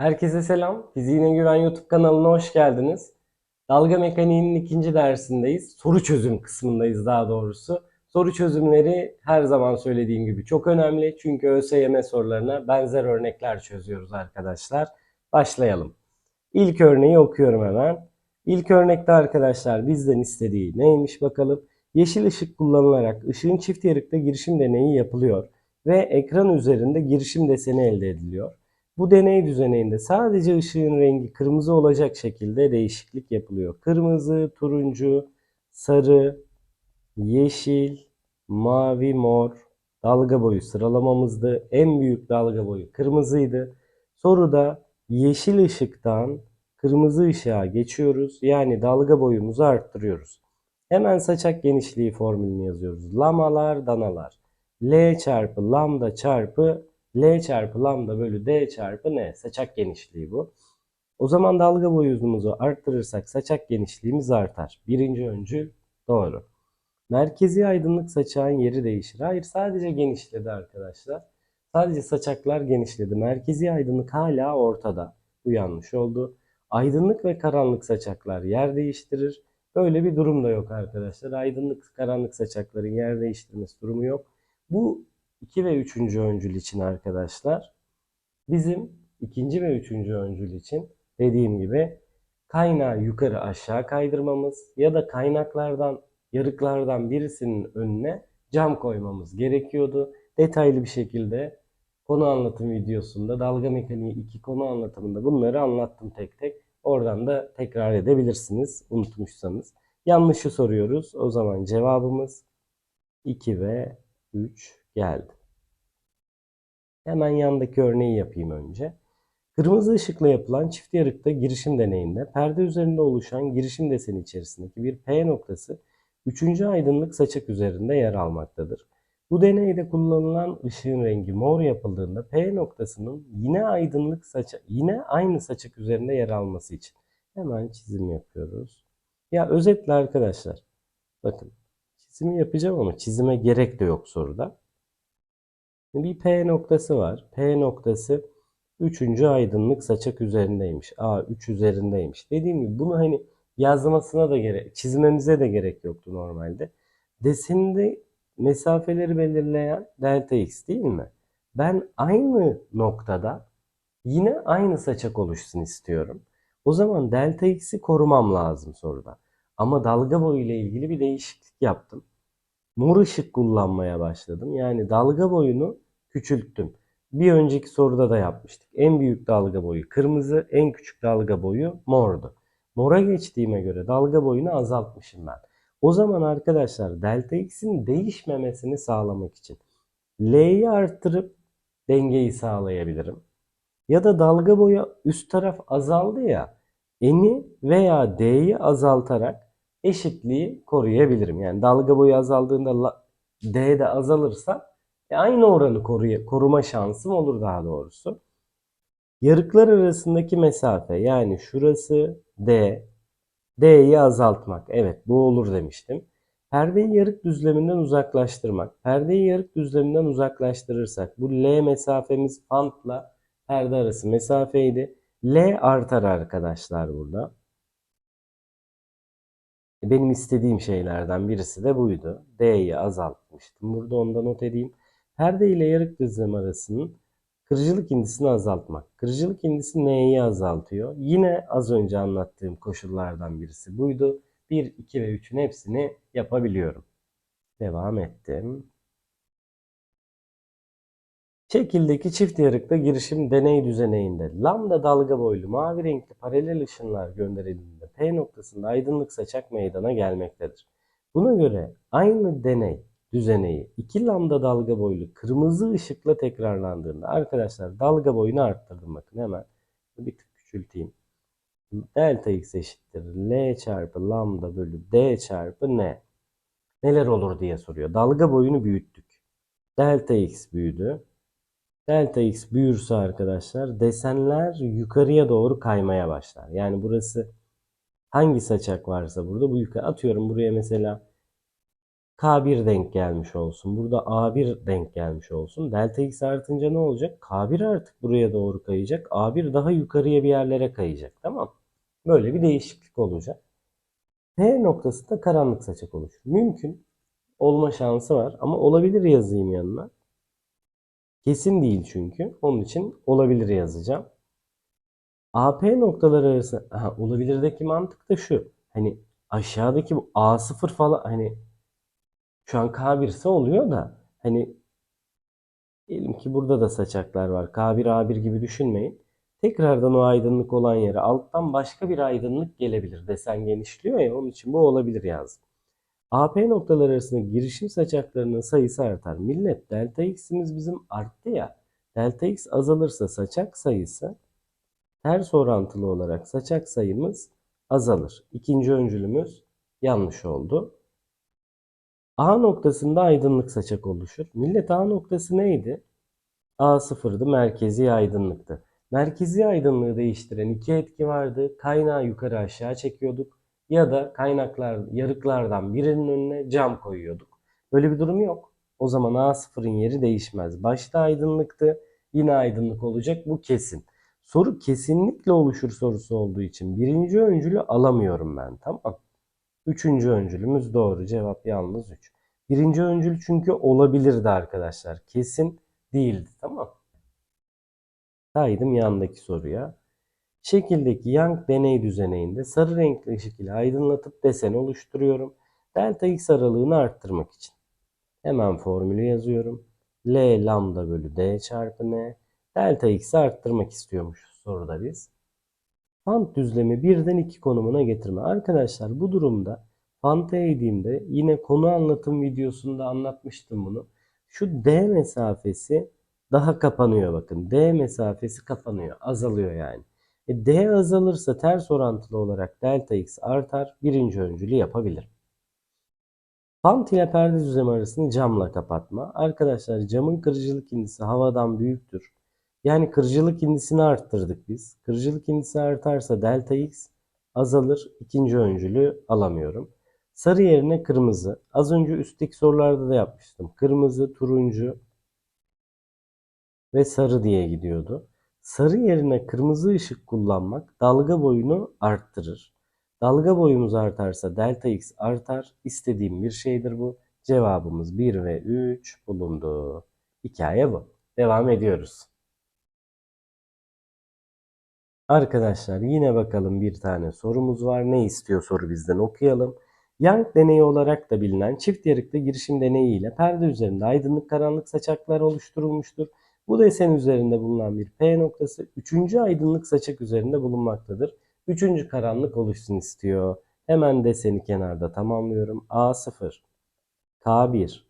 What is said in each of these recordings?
Herkese selam. Fiziğine Güven YouTube kanalına hoş geldiniz. Dalga mekaniğinin ikinci dersindeyiz. Soru çözüm kısmındayız daha doğrusu. Soru çözümleri her zaman söylediğim gibi çok önemli. Çünkü ÖSYM sorularına benzer örnekler çözüyoruz arkadaşlar. Başlayalım. İlk örneği okuyorum hemen. İlk örnekte arkadaşlar bizden istediği neymiş bakalım. Yeşil ışık kullanılarak ışığın çift yarıkta girişim deneyi yapılıyor ve ekran üzerinde girişim deseni elde ediliyor. Bu deney düzeninde sadece ışığın rengi kırmızı olacak şekilde değişiklik yapılıyor. Kırmızı, turuncu, sarı, yeşil, mavi, mor dalga boyu sıralamamızdı. En büyük dalga boyu kırmızıydı. Soruda yeşil ışıktan kırmızı ışığa geçiyoruz. Yani dalga boyumuzu arttırıyoruz. Hemen saçak genişliği formülünü yazıyoruz. Lamalar, danalar. L çarpı lambda çarpı L çarpı lambda bölü D çarpı N. Saçak genişliği bu. O zaman dalga boyu uzunluğumuzu arttırırsak saçak genişliğimiz artar. Birinci öncül doğru. Merkezi aydınlık saçağın yeri değişir. Hayır sadece genişledi arkadaşlar. Sadece saçaklar genişledi. Merkezi aydınlık hala ortada. Bu yanlış oldu. Aydınlık ve karanlık saçaklar yer değiştirir. Böyle bir durum da yok arkadaşlar. Aydınlık karanlık saçakların yer değiştirmesi durumu yok. Bu 2 ve 3. öncül için arkadaşlar bizim ikinci ve üçüncü öncül için dediğim gibi kaynağı yukarı aşağı kaydırmamız ya da kaynaklardan yarıklardan birisinin önüne cam koymamız gerekiyordu. Detaylı bir şekilde konu anlatım videosunda dalga mekaniği 2 konu anlatımında bunları anlattım tek tek. Oradan da tekrar edebilirsiniz unutmuşsanız. Yanlışı soruyoruz. O zaman cevabımız 2 ve 3 geldi. Hemen yandaki örneği yapayım önce. Kırmızı ışıkla yapılan çift yarıkta girişim deneyinde perde üzerinde oluşan girişim deseni içerisindeki bir P noktası 3. aydınlık saçak üzerinde yer almaktadır. Bu deneyde kullanılan ışığın rengi mor yapıldığında P noktasının yine aydınlık saçak, yine aynı saçak üzerinde yer alması için hemen çizim yapıyoruz. Ya özetle arkadaşlar bakın çizimi yapacağım ama çizime gerek de yok soruda. Bir P noktası var. P noktası 3. aydınlık saçak üzerindeymiş. A 3 üzerindeymiş. Dediğim gibi bunu hani yazmasına da gerek, çizmemize de gerek yoktu normalde. Desinde mesafeleri belirleyen delta x değil mi? Ben aynı noktada yine aynı saçak oluşsun istiyorum. O zaman delta x'i korumam lazım soruda. Ama dalga boyu ile ilgili bir değişiklik yaptım. Mor ışık kullanmaya başladım. Yani dalga boyunu küçülttüm. Bir önceki soruda da yapmıştık. En büyük dalga boyu kırmızı, en küçük dalga boyu mordu. Mora geçtiğime göre dalga boyunu azaltmışım ben. O zaman arkadaşlar delta x'in değişmemesini sağlamak için L'yi arttırıp dengeyi sağlayabilirim. Ya da dalga boyu üst taraf azaldı ya eni veya D'yi azaltarak eşitliği koruyabilirim. Yani dalga boyu azaldığında D de azalırsa e aynı oranı koruya, koruma şansım olur daha doğrusu. Yarıklar arasındaki mesafe yani şurası D, D'yi azaltmak. Evet bu olur demiştim. Perdeyi yarık düzleminden uzaklaştırmak. Perdeyi yarık düzleminden uzaklaştırırsak bu L mesafemiz pantla perde arası mesafeydi. L artar arkadaşlar burada. Benim istediğim şeylerden birisi de buydu. D'yi azaltmıştım. Burada onda not edeyim. Perde ile yarık düzlem arasının kırıcılık indisini azaltmak. Kırıcılık indisi N'yi azaltıyor. Yine az önce anlattığım koşullardan birisi buydu. 1, 2 ve 3'ün hepsini yapabiliyorum. Devam ettim. Şekildeki çift yarıkta girişim deney düzeneğinde lambda dalga boylu mavi renkli paralel ışınlar gönderildiğinde P noktasında aydınlık saçak meydana gelmektedir. Buna göre aynı deney düzeneyi 2 lambda dalga boylu kırmızı ışıkla tekrarlandığında arkadaşlar dalga boyunu arttırdım bakın hemen bir tık küçülteyim. Delta x eşittir L çarpı lambda bölü D çarpı N. Neler olur diye soruyor. Dalga boyunu büyüttük. Delta x büyüdü. Delta x büyürse arkadaşlar desenler yukarıya doğru kaymaya başlar. Yani burası hangi saçak varsa burada bu yukarı atıyorum buraya mesela K1 denk gelmiş olsun. Burada A1 denk gelmiş olsun. Delta X artınca ne olacak? K1 artık buraya doğru kayacak. A1 daha yukarıya bir yerlere kayacak. Tamam. Böyle bir değişiklik olacak. P noktasında karanlık saçak oluşur. Mümkün. Olma şansı var ama olabilir yazayım yanına. Kesin değil çünkü. Onun için olabilir yazacağım. AP noktaları arası ha, olabilirdeki mantık da şu. Hani aşağıdaki bu A0 falan hani şu an K1 ise oluyor da hani diyelim ki burada da saçaklar var. K1 A1 gibi düşünmeyin. Tekrardan o aydınlık olan yere alttan başka bir aydınlık gelebilir. Desen genişliyor ya onun için bu olabilir yazdım. AP noktaları arasında girişim saçaklarının sayısı artar. Millet delta x'imiz bizim arttı ya. Delta x azalırsa saçak sayısı ters orantılı olarak saçak sayımız azalır. İkinci öncülümüz yanlış oldu. A noktasında aydınlık saçak oluşur. Millet A noktası neydi? A sıfırdı, merkezi aydınlıktı. Merkezi aydınlığı değiştiren iki etki vardı. Kaynağı yukarı aşağı çekiyorduk ya da kaynaklar yarıklardan birinin önüne cam koyuyorduk. Böyle bir durum yok. O zaman A0'ın yeri değişmez. Başta aydınlıktı, yine aydınlık olacak bu kesin. Soru kesinlikle oluşur sorusu olduğu için birinci öncülü alamıyorum ben tamam. Üçüncü öncülümüz doğru. Cevap yalnız 3. Birinci öncül çünkü olabilirdi arkadaşlar. Kesin değildi tamam. Saydım yandaki soruya. Şekildeki Young deney düzeneğinde sarı renkli ışık ile aydınlatıp desen oluşturuyorum. Delta x aralığını arttırmak için. Hemen formülü yazıyorum. L lambda bölü D çarpı N. Delta x'i arttırmak istiyormuşuz soruda biz. Fant düzlemi birden iki konumuna getirme. Arkadaşlar bu durumda Fant'a eğdiğimde yine konu anlatım videosunda anlatmıştım bunu. Şu D mesafesi daha kapanıyor bakın. D mesafesi kapanıyor. Azalıyor yani. E, D azalırsa ters orantılı olarak delta x artar. Birinci öncülü yapabilirim. Pant ile perde düzlemi arasını camla kapatma. Arkadaşlar camın kırıcılık indisi havadan büyüktür. Yani kırıcılık indisini arttırdık biz. Kırıcılık indisi artarsa delta x azalır. İkinci öncülü alamıyorum. Sarı yerine kırmızı. Az önce üstteki sorularda da yapmıştım. Kırmızı, turuncu ve sarı diye gidiyordu. Sarı yerine kırmızı ışık kullanmak dalga boyunu arttırır. Dalga boyumuz artarsa delta x artar. İstediğim bir şeydir bu. Cevabımız 1 ve 3 bulundu. Hikaye bu. Devam ediyoruz. Arkadaşlar yine bakalım bir tane sorumuz var. Ne istiyor soru bizden okuyalım. Young deneyi olarak da bilinen çift yarıklı girişim deneyi ile perde üzerinde aydınlık karanlık saçaklar oluşturulmuştur. Bu desen üzerinde bulunan bir P noktası üçüncü aydınlık saçak üzerinde bulunmaktadır. Üçüncü karanlık oluşsun istiyor. Hemen deseni kenarda tamamlıyorum. A0, K1,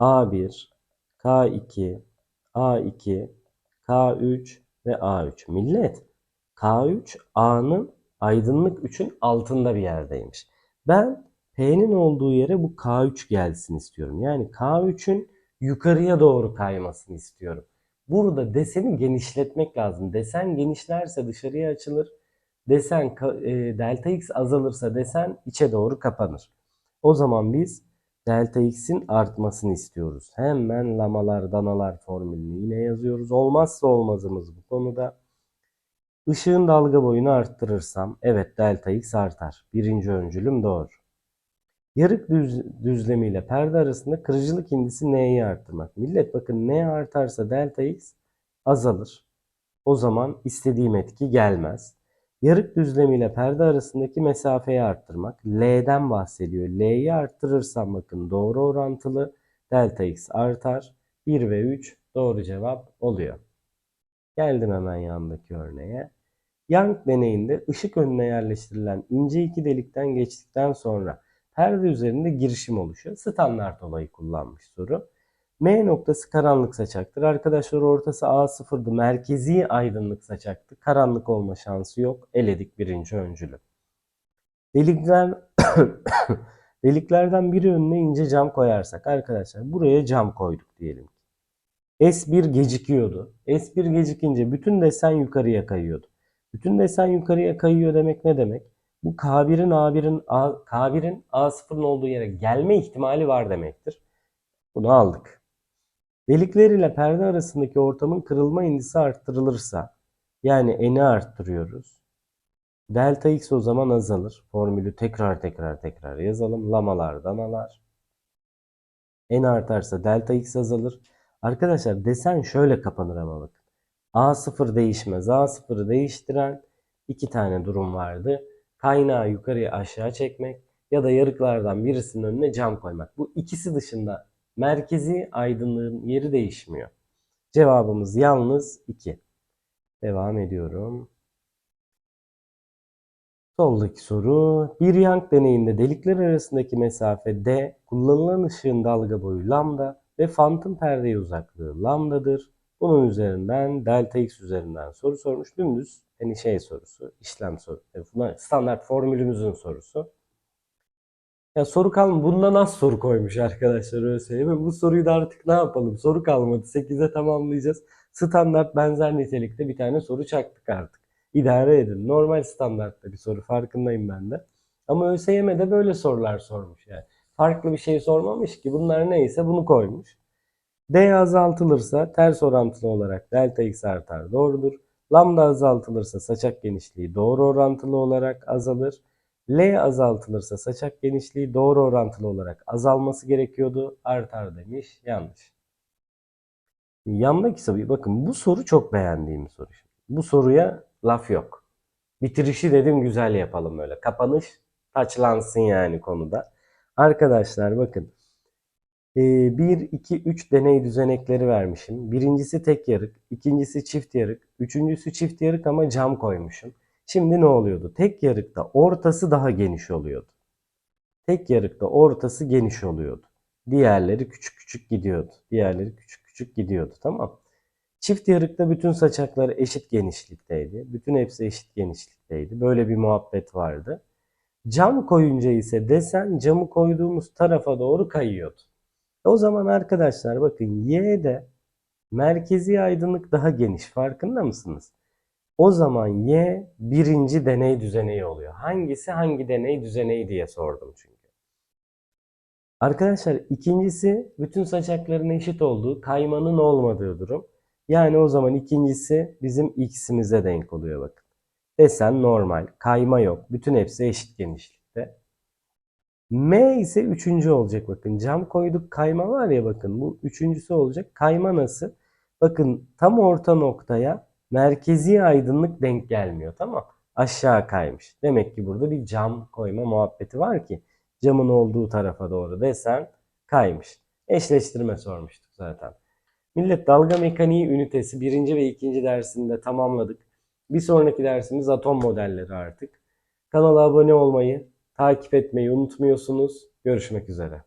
A1, K2, A2, K3 ve A3. Millet K3 A'nın aydınlık 3'ün altında bir yerdeymiş. Ben P'nin olduğu yere bu K3 gelsin istiyorum. Yani K3'ün yukarıya doğru kaymasını istiyorum. Burada deseni genişletmek lazım. Desen genişlerse dışarıya açılır. Desen e, delta x azalırsa desen içe doğru kapanır. O zaman biz delta x'in artmasını istiyoruz. Hemen lamalar danalar formülünü yine yazıyoruz. Olmazsa olmazımız bu konuda. Işığın dalga boyunu arttırırsam evet delta x artar. Birinci öncülüm doğru. Yarık düz, düzlemiyle perde arasında kırıcılık indisi n'yi arttırmak. Millet bakın n artarsa delta x azalır. O zaman istediğim etki gelmez. Yarık düzlemiyle perde arasındaki mesafeyi arttırmak. L'den bahsediyor. L'yi arttırırsam bakın doğru orantılı. Delta x artar. 1 ve 3 doğru cevap oluyor. Geldim hemen yandaki örneğe. Young deneyinde ışık önüne yerleştirilen ince iki delikten geçtikten sonra perde üzerinde girişim oluşuyor. Standart olayı kullanmış soru. M noktası karanlık saçaktır. Arkadaşlar ortası A0'dı. Merkezi aydınlık saçaktı. Karanlık olma şansı yok. Eledik birinci öncülü. Delikler deliklerden biri önüne ince cam koyarsak arkadaşlar buraya cam koyduk diyelim. S1 gecikiyordu. S1 gecikince bütün desen yukarıya kayıyordu. Bütün desen yukarıya kayıyor demek ne demek? Bu K1'in A1'in A, K1'in A0'ın olduğu yere gelme ihtimali var demektir. Bunu aldık. Delikler ile perde arasındaki ortamın kırılma indisi arttırılırsa yani n'i arttırıyoruz. Delta x o zaman azalır. Formülü tekrar tekrar tekrar yazalım. Lamalar danalar. N artarsa delta x azalır. Arkadaşlar desen şöyle kapanır ama bakın. A0 değişmez. A0'ı değiştiren iki tane durum vardı. Kaynağı yukarıya aşağı çekmek ya da yarıklardan birisinin önüne cam koymak. Bu ikisi dışında merkezi aydınlığın yeri değişmiyor. Cevabımız yalnız 2. Devam ediyorum. Soldaki soru. Bir Young deneyinde delikler arasındaki mesafe d, kullanılan ışığın dalga boyu lambda ve fantom perdeye uzaklığı lambdadır. Bunun üzerinden delta x üzerinden soru sormuş. Dümdüz hani şey sorusu, işlem sorusu. Buna standart formülümüzün sorusu. Ya soru kalmadı. Bunda nasıl soru koymuş arkadaşlar öyle söyleyeyim. Bu soruyu da artık ne yapalım? Soru kalmadı. 8'e tamamlayacağız. Standart benzer nitelikte bir tane soru çaktık artık. İdare edin. Normal standartta bir soru farkındayım ben de. Ama ÖSYM'de böyle sorular sormuş yani. Farklı bir şey sormamış ki. Bunlar neyse bunu koymuş. D azaltılırsa ters orantılı olarak delta x artar doğrudur. Lambda azaltılırsa saçak genişliği doğru orantılı olarak azalır. L azaltılırsa saçak genişliği doğru orantılı olarak azalması gerekiyordu. Artar demiş. Yanlış. Yandaki soruyu bakın bu soru çok beğendiğim soru. Bu soruya laf yok. Bitirişi dedim güzel yapalım böyle. Kapanış taçlansın yani konuda. Arkadaşlar bakın. 1, 2, 3 deney düzenekleri vermişim. Birincisi tek yarık, ikincisi çift yarık, üçüncüsü çift yarık ama cam koymuşum. Şimdi ne oluyordu? Tek yarıkta ortası daha geniş oluyordu. Tek yarıkta ortası geniş oluyordu. Diğerleri küçük küçük gidiyordu. Diğerleri küçük küçük gidiyordu. Tamam. Çift yarıkta bütün saçaklar eşit genişlikteydi. Bütün hepsi eşit genişlikteydi. Böyle bir muhabbet vardı. Cam koyunca ise desen camı koyduğumuz tarafa doğru kayıyordu. O zaman arkadaşlar bakın Y'de merkezi aydınlık daha geniş. Farkında mısınız? O zaman Y birinci deney düzeneği oluyor. Hangisi hangi deney düzeneği diye sordum çünkü. Arkadaşlar ikincisi bütün saçakların eşit olduğu, kaymanın olmadığı durum. Yani o zaman ikincisi bizim x'imize denk oluyor bakın. Desen normal, kayma yok. Bütün hepsi eşit genişlikte. M ise üçüncü olacak bakın. Cam koyduk kayma var ya bakın bu üçüncüsü olacak. Kayma nasıl? Bakın tam orta noktaya merkezi aydınlık denk gelmiyor tamam Aşağı kaymış. Demek ki burada bir cam koyma muhabbeti var ki camın olduğu tarafa doğru desen kaymış. Eşleştirme sormuştuk zaten. Millet dalga mekaniği ünitesi birinci ve ikinci dersinde tamamladık. Bir sonraki dersimiz atom modelleri artık. Kanala abone olmayı, takip etmeyi unutmuyorsunuz. Görüşmek üzere.